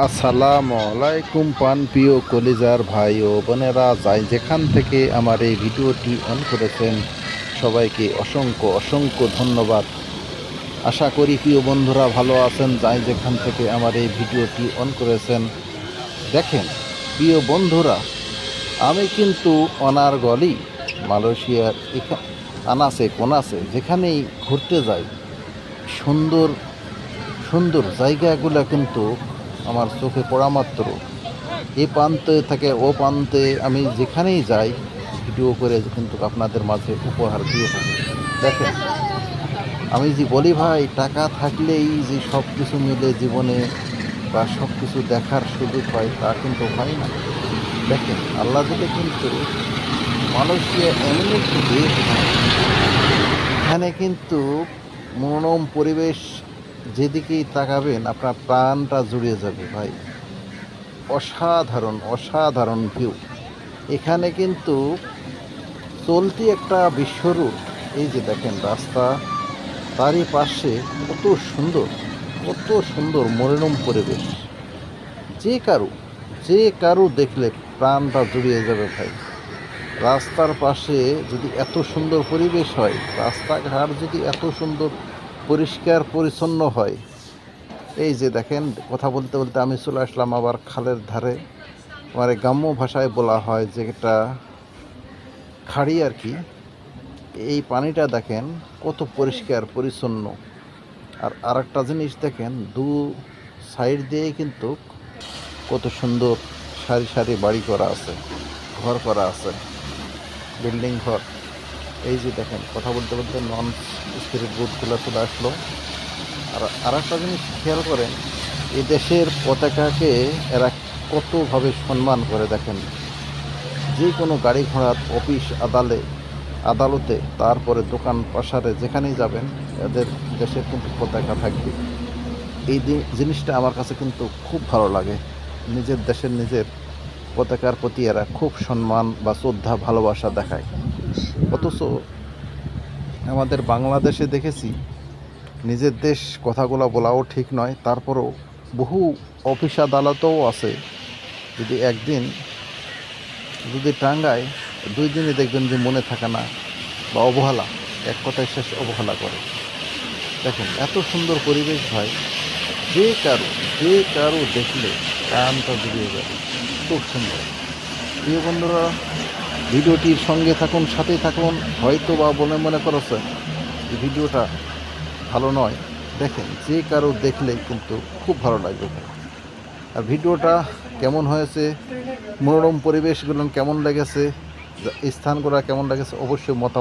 আসসালামু আলাইকুম পান প্রিয় কলিজার ভাই ও বোনেরা, যাই যেখান থেকে আমার এই ভিডিওটি অন করেছেন, সবাইকে অসংখ্য অসংখ্য ধন্যবাদ। আশা করি প্রিয় বন্ধুরা ভালো আছেন, যাই যেখান থেকে আমার এই ভিডিওটি অন করেছেন। দেখেন, প্রিয় বন্ধুরা, আমি কিন্তু অনারগলি মালয়েশিয়ার এখা- আনাসে কোনাসে যেখানেই ঘুরতে যাই, সুন্দর সুন্দর জায়গাগুলো কিন্তু আমার চোখে পড়া মাত্র। এ প্রান্তে থেকে ও প্রান্তে আমি যেখানেই যাই, ভিডিও করে কিন্তু আপনাদের মাঝে উপহার দিয়ে থাকি। দেখেন, আমি যে বলি ভাই, টাকা থাকলেই যে সব কিছু মিলে জীবনে বা সব কিছু দেখার সুযোগ হয়, তা কিন্তু হয় না। দেখেন, আল্লাহ দিলে কিন্তু মানুষকে এমন একটি দেশ এখানে কিন্তু মনোরম পরিবেশ যেদিকেই তাকাবেন, আপনার প্রাণটা জুড়িয়ে যাবে, ভাই। অসাধারণ অসাধারণ ভিউ এখানে কিন্তু চলতি একটা বিশ্ব রুট এই যে দেখেন রাস্তা, তারই পাশে কত সুন্দর কত সুন্দর মনোরম পরিবেশ। যে কারু যে কারু দেখলে প্রাণটা জুড়িয়ে যাবে, ভাই। রাস্তার পাশে যদি এত সুন্দর পরিবেশ হয়, রাস্তাঘাট যদি এত সুন্দর পরিষ্কার, পরিচ্ছন্ন হয়। এই যে দেখেন, কথা বলতে বলতে আমি চলে আসলাম আবার খালের ধারে। মানে গ্রাম্য ভাষায় বলা হয় যে এটা খাড়ি আর কি। এই পানিটা দেখেন, কত পরিষ্কার, পরিচ্ছন্ন। আর আরেকটা জিনিস দেখেন, দু সাইড দিয়ে কিন্তু কত সুন্দর সারি সারি বাড়ি করা আছে, ঘর করা আছে, বিল্ডিং ঘর। এই যে দেখেন, কথা বলতে বলতে নন স্পিরিট বুথগুলো চলে আসলো। আর আর একটা জিনিস খেয়াল করেন, এই দেশের পতাকাকে এরা কতভাবে সম্মান করে দেখেন। যে কোনো গাড়ি ঘোড়ার অফিস আদালে, আদালতে, তারপরে দোকান পাশারে যেখানেই যাবেন, এদের দেশের কিন্তু পতাকা থাকবে। এই জিনিসটা আমার কাছে কিন্তু খুব ভালো লাগে। নিজের দেশের নিজের পতাকার প্রতি এরা খুব সম্মান বা শ্রদ্ধা, ভালোবাসা দেখায়। অথচ আমাদের বাংলাদেশে দেখেছি, নিজের দেশ কথাগুলো বলাও ঠিক নয়, তারপরও বহু অফিস আদালতও আছে। যদি একদিন, যদি টাঙ্গায় দুই দিনে দেখবেন যে মনে থাকে না, বা অবহেলা, এক কথায় শেষ অবহেলা করে। দেখুন, এত সুন্দর পরিবেশ ভাই, যে কারও যে কারও দেখলে প্রাণটা জুড়িয়ে যাবে। খুব সুন্দর। প্রিয় বন্ধুরা ভিডিওটির সঙ্গে থাকুন সাথে থাকুন। হয়তো বা বলে মনে করেছেন, এই ভিডিওটা ভালো নয়। দেখেন, যে কারও দেখলে কিন্তু খুব ভালো লাগবে। আর ভিডিওটা কেমন হয়েছে, মনোরম পরিবেশগুলো কেমন লেগেছে, স্থানগুলো কেমন লেগেছে, অবশ্যই মতামত